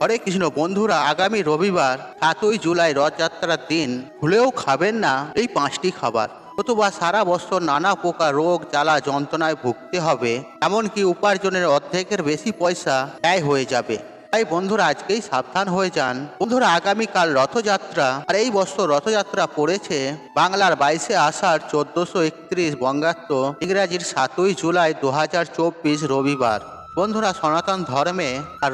হরে কৃষ্ণ, বন্ধুরা, আগামী রবিবার সাতই জুলাই রথযাত্রার দিন, ভুলেও খাবেন না এই পাঁচটি খাবার। অথবা সারা বছর নানা প্রকার রোগ, জ্বালা, যন্ত্রণায় ভুগতে হবে, এমনকি উপার্জনের অর্ধেকের বেশি পয়সা ব্যয় হয়ে যাবে। তাই বন্ধুরা, আজকেই সাবধান হয়ে যান। বন্ধুরা, আগামীকাল রথযাত্রা, আর এই বছর রথযাত্রা পড়েছে বাংলার বাইশে আষাঢ় চোদ্দশো একত্রিশ বঙ্গাব্দ ইংরাজির সাতই জুলাই দু হাজার চব্বিশ রবিবার। বন্ধুরা, সনাতন ধর্মে আর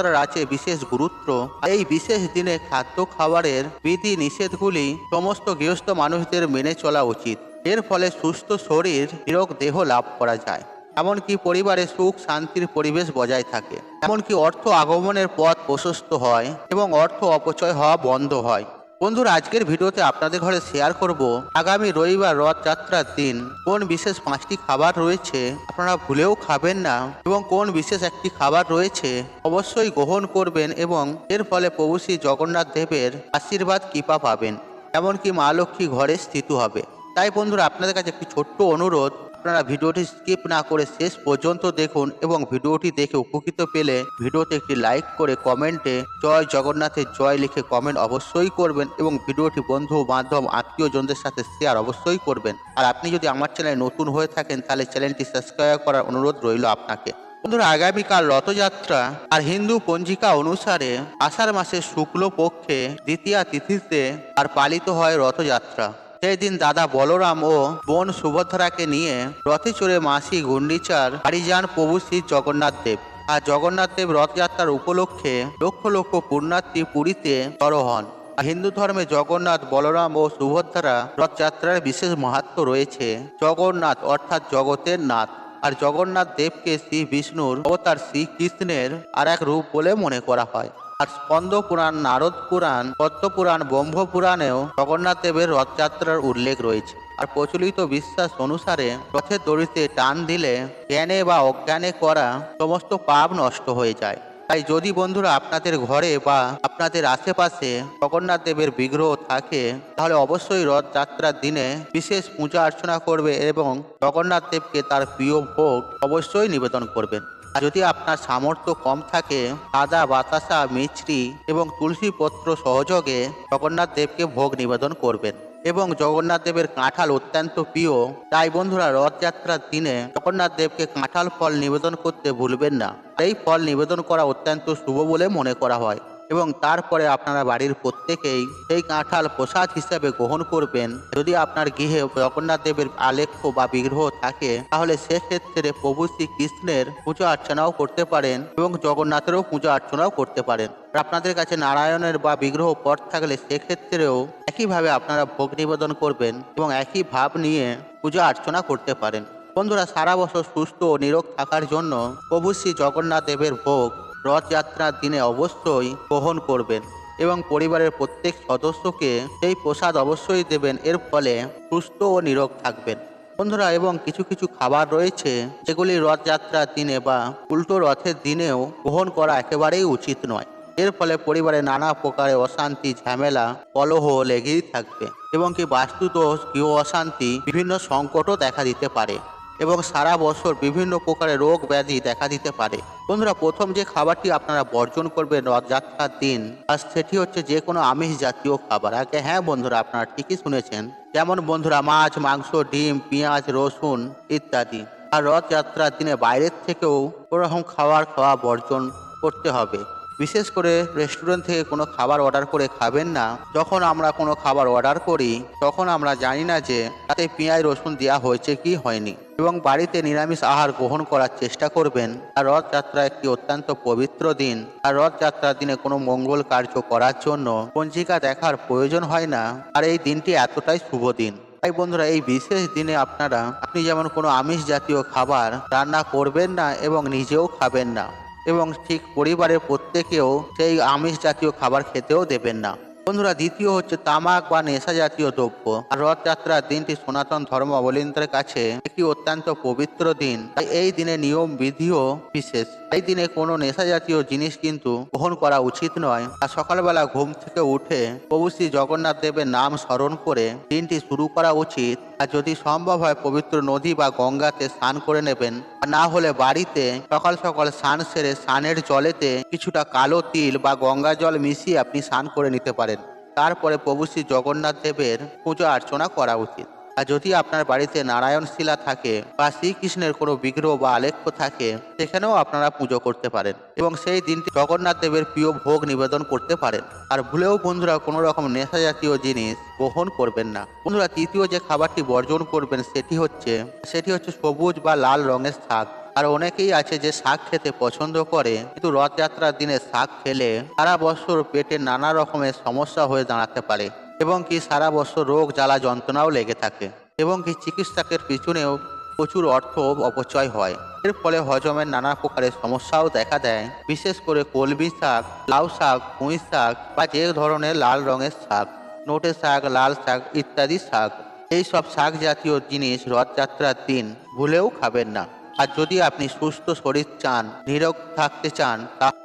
রথযাত্রার আছে বিশেষ গুরুত্ব। এই বিশেষ দিনে খাদ্য খাবারের বিধি নিষেধগুলি সমস্ত গৃহস্থ মানুষদের মেনে চলা উচিত। এর ফলে সুস্থ শরীর, নিরোগ দেহ লাভ করা যায়। এমনকি পরিবারে সুখ, শান্তির পরিবেশ বজায় থাকে। এমনকি অর্থ আগমনের পথ প্রশস্ত হয় এবং অর্থ অপচয় হওয়া বন্ধ হয়। বন্ধুরা, আজকের ভিডিওতে আপনাদের ঘরে শেয়ার করব আগামী রবিবার রথযাত্রার দিন। কোন বিশেষ পাঁচটি খাবার রয়েছে আপনারা ভুলেও খাবেন না এবং কোন বিশেষ একটি খাবার রয়েছে অবশ্যই গ্রহণ করবেন এবং এর ফলে প্রভু শ্রী জগন্নাথ দেবের আশীর্বাদ, কৃপা পাবেন। এমনকি মা লক্ষ্মী ঘরে স্থিত হবে। তাই বন্ধুরা, আপনাদের কাছে একটি ছোট্ট অনুরোধ আপনারা ভিডিওটি স্কিপ না করে শেষ পর্যন্ত দেখুন এবং ভিডিওটি দেখে উপকৃত পেলে ভিডিওতে একটি লাইক করে কমেন্টে জয় জগন্নাথের জয় লিখে কমেন্ট অবশ্যই করবেন এবং ভিডিওটি বন্ধু, বান্ধব, আত্মীয়জনদের সাথে শেয়ার অবশ্যই করবেন। আর আপনি যদি আমার চ্যানেলে নতুন হয়ে থাকেন, তাহলে চ্যানেলটি সাবস্ক্রাইব করার অনুরোধ রইল আপনাকে। বন্ধুরা, আগামীকাল রথযাত্রা আর হিন্দু পঞ্জিকা অনুসারে আষাঢ় মাসের শুক্ল পক্ষে দ্বিতীয়া তিথিতে আর পালিত হয় রথযাত্রা। সেই দিন দাদা বলরাম ও বোন সুভদ্রাকে নিয়ে রথে চড়ে মাসি গুন্ডিচার বাড়ি যান প্রভু শ্রী জগন্নাথ দেব। আর জগন্নাথ দেব রথযাত্রার উপলক্ষে লক্ষ লক্ষ পুণ্যার্থী পুরীতে জড়ো হন। হিন্দু ধর্মে জগন্নাথ, বলরাম ও সুভদ্রা রথযাত্রার বিশেষ মাহাত্ম রয়েছে জগন্নাথ অর্থাৎ জগতের নাথ। আর জগন্নাথ দেবকে শ্রী বিষ্ণুর অবতার শ্রীকৃষ্ণের আর এক রূপ বলে মনে করা হয়। আর স্কন্দ পুরাণ, নারদ পুরাণ পদ্ম পুরাণ, ব্রহ্ম পুরাণেও জগন্নাথ দেবের রথযাত্রার উল্লেখ রয়েছে। আর প্রচলিত বিশ্বাস অনুসারে রথের দড়িতে টান দিলে জ্ঞানে বা অজ্ঞানে করা সমস্ত পাপ নষ্ট হয়ে যায়। তাই যদি বন্ধুরা আপনাদের ঘরে বা আপনাদের আশেপাশে জগন্নাথ দেবের বিগ্রহ থাকে, তাহলে অবশ্যই রথযাত্রার দিনে বিশেষ পূজা অর্চনা করবে এবং জগন্নাথ দেবকে তার প্রিয় ভোগ অবশ্যই নিবেদন করবেন। যদি আপনার সামর্থ্য কম থাকে সাদা বাতাসা, মিছরি এবং তুলসী পত্র সহযোগে জগন্নাথ দেবকে ভোগ নিবেদন করবেন। এবং জগন্নাথ দেবের কাঁঠাল অত্যন্ত প্রিয়, তাই বন্ধুরা রথযাত্রার দিনে জগন্নাথ দেবকে কাঁঠাল ফল নিবেদন করতে ভুলবেন না। এই ফল নিবেদন করা অত্যন্ত শুভ বলে মনে করা হয়। এবং তারপরে আপনারা বাড়ির প্রত্যেকেই সেই কাঁঠাল প্রসাদ হিসাবে গ্রহণ করবেন। যদি আপনার গৃহে জগন্নাথ দেবের আলেখ্য বা বিগ্রহ থাকে, তাহলে সেক্ষেত্রে প্রভু শ্রীকৃষ্ণের পুজো অর্চনাও করতে পারেন এবং জগন্নাথেরও পুজো অর্চনাও করতে পারেন। আপনাদের কাছে নারায়ণের বা বিগ্রহ পট থাকলে সেক্ষেত্রেও একইভাবে আপনারা ভোগ নিবেদন করবেন এবং একই ভাব নিয়ে পূজা অর্চনা করতে পারেন। বন্ধুরা, সারা বছর সুস্থ ও নিরোগ থাকার জন্য প্রভু শ্রী জগন্নাথ দেবের ভোগ রথযাত্রার দিনে অবশ্যই গ্রহণ করবেন এবং পরিবারের প্রত্যেক সদস্যকে সেই প্রসাদ অবশ্যই দেবেন। এর ফলে সুস্থ ও নিরোগ থাকবেন। বন্ধুরা, এবং কিছু কিছু খাবার রয়েছে যেগুলি রথযাত্রার দিনে বা উল্টো রথের দিনেও গ্রহণ করা একেবারেই উচিত নয়। এর ফলে পরিবারে নানা প্রকারের অশান্তি, ঝামেলা, কলহ, লেগেই থাকবে এবং কি বাস্তুদোষ, গৃহ অশান্তি, বিভিন্ন সংকটও দেখা দিতে পারে। এবং সারা বছর বিভিন্ন প্রকারের রোগ ব্যাধি দেখা দিতে পারে। বন্ধুরা, প্রথম যে খাবারটি আপনারা বর্জন করবেন রথযাত্রার দিন, আর সেটি হচ্ছে যে কোনো আমিষ জাতীয় খাবার। আগে হ্যাঁ বন্ধুরা, আপনারা ঠিকই শুনেছেন। যেমন বন্ধুরা, মাছ, মাংস, ডিম, পেঁয়াজ, রসুন ইত্যাদি। আর রথযাত্রার দিনে বাইরের থেকেও ওরকম খাবার খাওয়া বর্জন করতে হবে। বিশেষ করে রেস্টুরেন্ট থেকে কোনো খাবার অর্ডার করে খাবেন না, যখন আমরা কোনো খাবার অর্ডার করি, তখন আমরা জানি না যে তাতে পেঁয়াজ, রসুন দেওয়া হয়েছে কি হয়নি। এবং বাড়িতে নিরামিষ আহার গ্রহণ করার চেষ্টা করবেন। আর রথযাত্রা একটি অত্যন্ত পবিত্র দিন। আর রথযাত্রার দিনে কোনো মঙ্গল কার্য করার জন্য পঞ্জিকা দেখার প্রয়োজন হয় না। আর এই দিনটি এতটাই শুভ দিন। তাই বন্ধুরা, এই বিশেষ দিনে আপনারা, আপনি যেমন কোনো আমিষ জাতীয় খাবার রান্না করবেন না এবং নিজেও খাবেন না এবং ঠিক পরিবারের প্রত্যেকেও সেই আমিষ জাতীয় খাবার খেতেও দেবেন না। বন্ধুরা, দ্বিতীয় হচ্ছে তামাক বা নেশা জাতীয় দ্রব্য। আর রথযাত্রার দিনটি সনাতন ধর্ম ধর্মাবলম্বীদের কাছে একটি অত্যন্ত পবিত্র দিন। তাই এই দিনে নিয়ম, বিধিও বিশেষ। এই দিনে কোনো নেশা জাতীয় জিনিস কিন্তু গ্রহণ করা উচিত নয়। আর সকালবেলা ঘুম থেকে উঠে প্রভু শ্রী জগন্নাথ দেবের নাম স্মরণ করে দিনটি শুরু করা উচিত। যদি সম্ভব হয় পবিত্র নদী বা গঙ্গাতে স্নান করে নেবেন না হলে বাড়িতে সকাল সকাল স্নান সেরে স্নানের জলেতে কিছুটা কালো তিল বা গঙ্গা জল মিশিয়ে আপনি স্নান করে নিতে পারেন। তারপরে প্রভু শ্রী জগন্নাথ দেবের পূজা অর্চনা করা উচিত। আর যদি আপনার বাড়িতে নারায়ণ শিলা থাকে বা শ্রীকৃষ্ণের কোনো বিগ্রহ বা আলেখ্য থাকে, সেখানেও আপনারা পুজো করতে পারেন এবং সেই দিনটি জগন্নাথ দেবের প্রিয় ভোগ নিবেদন করতে পারেন। আর ভুলেও বন্ধুরা কোনো রকম নেশা জাতীয় জিনিস গ্রহণ করবেন না। বন্ধুরা, তৃতীয় যে খাবারটি বর্জন করবেন সেটি হচ্ছে সেটি হচ্ছে সবুজ বা লাল রঙের শাক। আর অনেকেই আছে যে শাক খেতে পছন্দ করে, কিন্তু রথযাত্রার দিনে শাক খেলে সারা বছর পেটে নানা রকমের সমস্যা হয়ে দাঁড়াতে পারে। এবং কি সারা বছর রোগ, জ্বালা, যন্ত্রণাও লেগে থাকে এবং কি চিকিৎসকের পিছনেও প্রচুর অর্থ অপচয় হয়। এর ফলে হজমের নানা প্রকারের সমস্যাও দেখা দেয়, বিশেষ করে কলমি শাক, লাউ শাক, পুঁই শাক বা যে ধরনের লাল রঙের শাক, নোটে শাক, লাল শাক ইত্যাদি শাক। এই সব শাক জাতীয় জিনিস রথযাত্রার দিন ভুলেও খাবেন না। আর যদি আপনি সুস্থ শরীর চান, নিরোগ থাকতে চান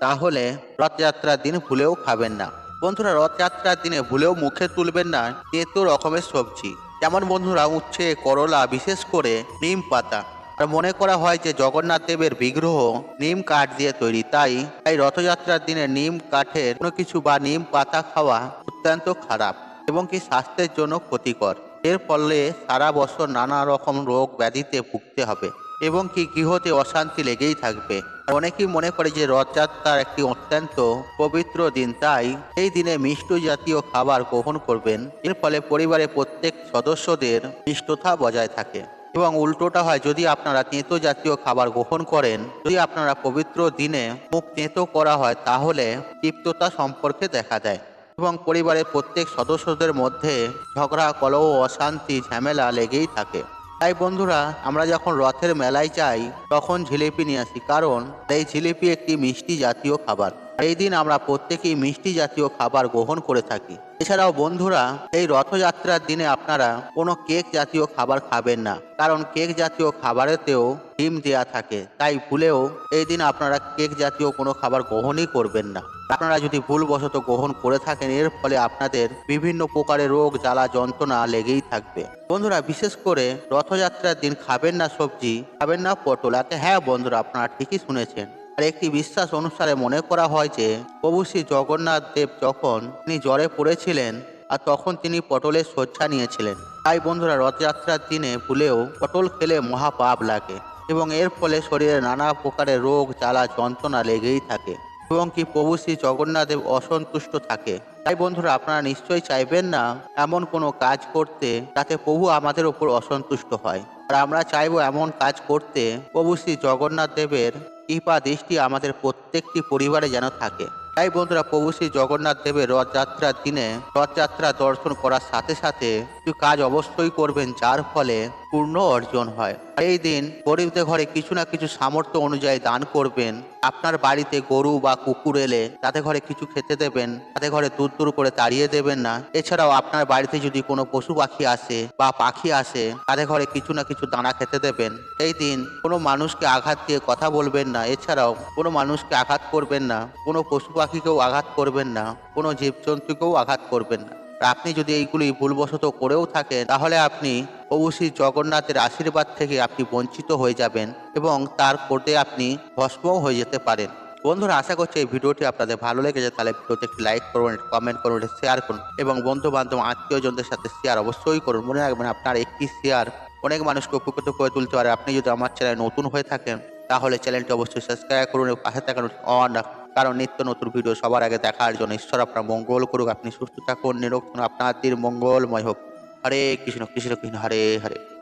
তাহলে রথযাত্রার দিন ভুলেও খাবেন না। বন্ধুরা, রথযাত্রার দিনে ভুলেও মুখে তুলবেন না তেতো রকমের সবজি। যেমন বন্ধুরা, উচ্ছে, করলা, বিশেষ করে নিম পাতা। আর মনে করা হয় যে জগন্নাথ দেবের বিগ্রহ নিম কাঠ দিয়ে তৈরি, তাই তাই রথযাত্রার দিনে নিম কাঠের কোনো কিছু বা নিম পাতা খাওয়া অত্যন্ত খারাপ এবং কি স্বাস্থ্যের জন্য ক্ষতিকর। এর ফলে সারা বছর নানা রকম রোগ ব্যাধিতে ভুগতে হবে। এবং কি গৃহতে অশান্তি লেগেই থাকবে। অনেকেই মনে করে যে রথযাত্রার একটি অত্যন্ত পবিত্র দিন, তাই এই দিনে মিষ্টি জাতীয় খাবার গ্রহণ করবেন। এর ফলে পরিবারের প্রত্যেক সদস্যদের মিষ্টতা বজায় থাকে। এবং উল্টোটা হয়, যদি আপনারা তেঁতো জাতীয় খাবার গ্রহণ করেন, যদি আপনারা পবিত্র দিনে মুখ তেঁতো করা হয়, তাহলে তৃপ্ততা সম্পর্কে দেখা দেয় এবং পরিবারের প্রত্যেক সদস্যদের মধ্যে ঝগড়া, কলহ, অশান্তি, ঝামেলা লেগেই থাকে। তাই বন্ধুরা, আমরা যখন রথের মেলায় চাই তখন জিলিপি নিয়ে আসি। কারণ এই জিলিপি একটি মিষ্টি জাতীয় খাবার। এই দিন আমরা প্রত্যেকেই মিষ্টি জাতীয় খাবার গ্রহণ করে থাকি। এছাড়াও বন্ধুরা, এই রথযাত্রার দিনে আপনারা কোনো কেক জাতীয় খাবার খাবেন না, কারণ কেক জাতীয় খাবারেতেও ডিম দেওয়া থাকে। তাই ভুলেও এই দিন আপনারা কেক জাতীয় কোনো খাবার গ্রহণই করবেন না। আপনারা যদি ভুলবশত গ্রহণ করে থাকেন, এর ফলে আপনাদের বিভিন্ন প্রকারের রোগ, জ্বালা, যন্ত্রণা লেগেই থাকবে। বন্ধুরা, বিশেষ করে রথযাত্রার দিন খাবেন না সবজি, খাবেন না পটল। এতে হ্যাঁ বন্ধুরা, আপনারা ঠিকই শুনেছেন আর একটি বিশ্বাস অনুসারে মনে করা হয় যে, প্রভু শ্রী জগন্নাথ দেব যখন তিনি জ্বরে পড়েছিলেন আর তখন তিনি পটলের শয্যা নিয়েছিলেন। তাই বন্ধুরা, রথযাত্রার দিনে ভুলেও পটল খেলে মহাপাপ লাগে এবং এর ফলে শরীরে নানা প্রকারের রোগ, জ্বালা, যন্ত্রণা লেগেই থাকে এবং কি প্রভু শ্রী জগন্নাথ দেব অসন্তুষ্ট থাকে। তাই বন্ধুরা, আপনারা নিশ্চয়ই চাইবেন না এমন কোনো কাজ করতে যাতে প্রভু আমাদের ওপর অসন্তুষ্ট হয়। আর আমরা চাইব এমন কাজ করতে প্রভু শ্রী জগন্নাথ দেবের কৃপা দৃষ্টি আমাদের প্রত্যেকটি পরিবারে যেন থাকে। তাই বন্ধুরা, প্রভু শ্রী জগন্নাথ দেবের রথযাত্রার দিনে রথযাত্রা দর্শন করার সাথে সাথে কিছু কাজ অবশ্যই করবেন, যার ফলে পূর্ণ অর্জন হয়। এই দিন গরিবদের ঘরে কিছু না কিছু সামর্থ্য অনুযায়ী দান করবেন। আপনার বাড়িতে গরু বা কুকুর এলে তাতে ঘরে কিছু খেতে দেবেন। তাতে ঘরে দূর দূর করে তাড়িয়ে দেবেন না। এছাড়াও আপনার বাড়িতে যদি কোনো পশু পাখি আসে বা পাখি আসে, তাদের ঘরে কিছু না কিছু দানা খেতে দেবেন। এই দিন কোনো মানুষকে আঘাত দিয়ে কথা বলবেন না। এছাড়াও কোনো মানুষকে আঘাত করবেন না। কোনো পশু পাখিকেও আঘাত করবেন না। কোনো জীবজন্তুকেও আঘাত করবেন না। আর আপনি যদি এইগুলি ভুলবশত করেও থাকেন, তাহলে আপনি অবশ্যই জগন্নাথের আশীর্বাদ থেকে আপনি বঞ্চিত হয়ে যাবেন এবং তার কোর্টে আপনি ভস্মও হয়ে যেতে পারেন। বন্ধুরা, আশা করছি এই ভিডিওটি আপনাদের ভালো লেগেছে। তাহলে ভিডিওতে একটি লাইক করুন কমেন্ট করুন শেয়ার করুন এবং বন্ধু বান্ধব আত্মীয়জনদের সাথে শেয়ার অবশ্যই করুন। মনে রাখবেন আপনার একটি শেয়ার অনেক মানুষকে উপকৃত করে তুলতে পারে। আপনি যদি আমার চ্যানেল নতুন হয়ে থাকেন, তাহলে চ্যানেলটি অবশ্যই সাবস্ক্রাইব করুন এবং পাশে থাকুন অন রাখুন। কারণ নিত্য নতুন ভিডিও সবার আগে দেখার জন্য ঈশ্বর আপনার মঙ্গল করুক, আপনি সুস্থ থাকুন নিরোগ আপনার মঙ্গলময় হোক। হরে কৃষ্ণ কৃষ্ণ কৃষ্ণ, হরে হরে।